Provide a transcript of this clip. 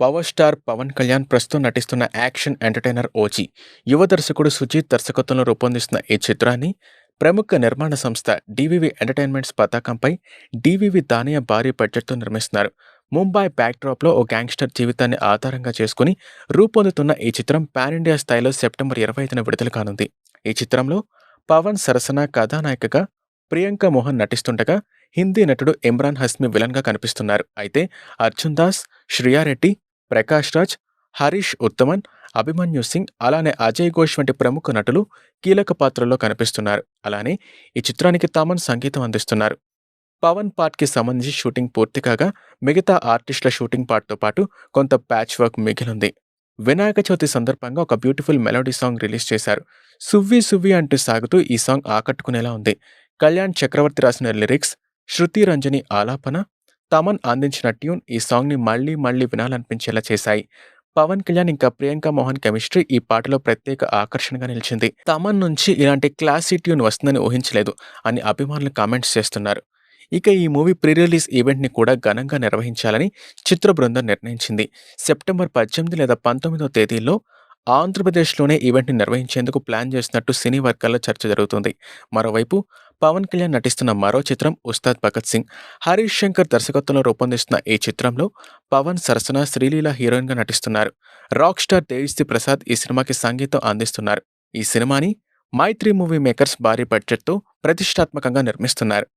Power star Pawan Kalyan ప్రస్తుతం నటిస్తున్న action entertainer OG. యువ దర్శకుడు సుజీత్ దర్శకత్వంలో రూపొందిస్తున్న ఈ చిత్రాన్ని ప్రముఖ నిర్మాణ సంస్థ డివివి ఎంటర్టైన్మెంట్స్ పతాకంపై డివివి దానియా భారీ బడ్జెట్తో నిర్మిస్తున్నారు. ముంబై బ్యాక్డ్రాప్లో ఓ గ్యాంగ్స్టర్ జీవితాన్ని ఆధారంగా చేసుకుని రూపొందుతున్న ఈ చిత్రం పాన్ ఇండియా స్థాయిలో సెప్టెంబర్ ఇరవై ఐదున విడుదల కానుంది. ఈ చిత్రంలో పవన్ సరసన కథానాయికగా ప్రియాంక మోహన్ నటిస్తుండగా హిందీ నటుడు ఇమ్రాన్ హస్మి విలన్గా కనిపిస్తున్నారు. అయితే అర్జున్ దాస్ శ్రియారెడ్డి ప్రకాష్ రాజ్ హరీష్ ఉత్తమన్ అభిమన్యు సింగ్ అలానే అజయ్ ఘోష్ వంటి ప్రముఖ నటులు కీలక పాత్రల్లో కనిపిస్తున్నారు. అలానే ఈ చిత్రానికి తామన్ సంగీతం అందిస్తున్నారు. పవన్ పార్ట్కి సంబంధించి షూటింగ్ పూర్తి కాగా మిగతా ఆర్టిస్టుల షూటింగ్ పార్ట్తో పాటు కొంత ప్యాచ్ వర్క్ మిగిలింది. వినాయక చవితి సందర్భంగా ఒక బ్యూటిఫుల్ మెలోడీ సాంగ్ రిలీజ్ చేశారు. సువ్వి సువ్వి అంటూ సాగుతూ ఈ సాంగ్ ఆకట్టుకునేలా ఉంది. కళ్యాణ్ చక్రవర్తి రాసిన లిరిక్స్ శృతి రంజని ఆలాపన తమన్ అందించిన ట్యూన్ ఈ సాంగ్ని మళ్ళీ మళ్ళీ వినాలనిపించేలా చేశాయి. పవన్ కళ్యాణ్ ఇంకా ప్రియాంక మోహన్ కెమిస్ట్రీ ఈ పాటలో ప్రత్యేక ఆకర్షణగా నిలిచింది. తమన్ నుంచి ఇలాంటి క్లాసీ ట్యూన్ వస్తుందని ఊహించలేదు అని అభిమానులు కామెంట్స్ చేస్తున్నారు. ఇక ఈ మూవీ ప్రీ రిలీజ్ ఈవెంట్ని కూడా ఘనంగా నిర్వహించాలని చిత్ర బృందం నిర్ణయించింది. సెప్టెంబర్ పద్దెనిమిది లేదా పంతొమ్మిదో తేదీల్లో ఆంధ్రప్రదేశ్లోనే ఈవెంట్ని నిర్వహించేందుకు ప్లాన్ చేసినట్టు సినీ వర్గాల్లో చర్చ జరుగుతుంది. మరోవైపు పవన్ కళ్యాణ్ నటిస్తున్న మరో చిత్రం ఉస్తాద్ భగత్ సింగ్. హరీష్ శంకర్ దర్శకత్వంలో రూపొందిస్తున్న ఈ చిత్రంలో పవన్ సరసన శ్రీలీల హీరోయిన్గా నటిస్తున్నారు. రాక్ స్టార్ దేవిశ్రీ ప్రసాద్ ఈ సినిమాకి సంగీతం అందిస్తున్నారు. ఈ సినిమాని మైత్రి మూవీ మేకర్స్ భారీ బడ్జెట్తో ప్రతిష్టాత్మకంగా నిర్మిస్తున్నారు.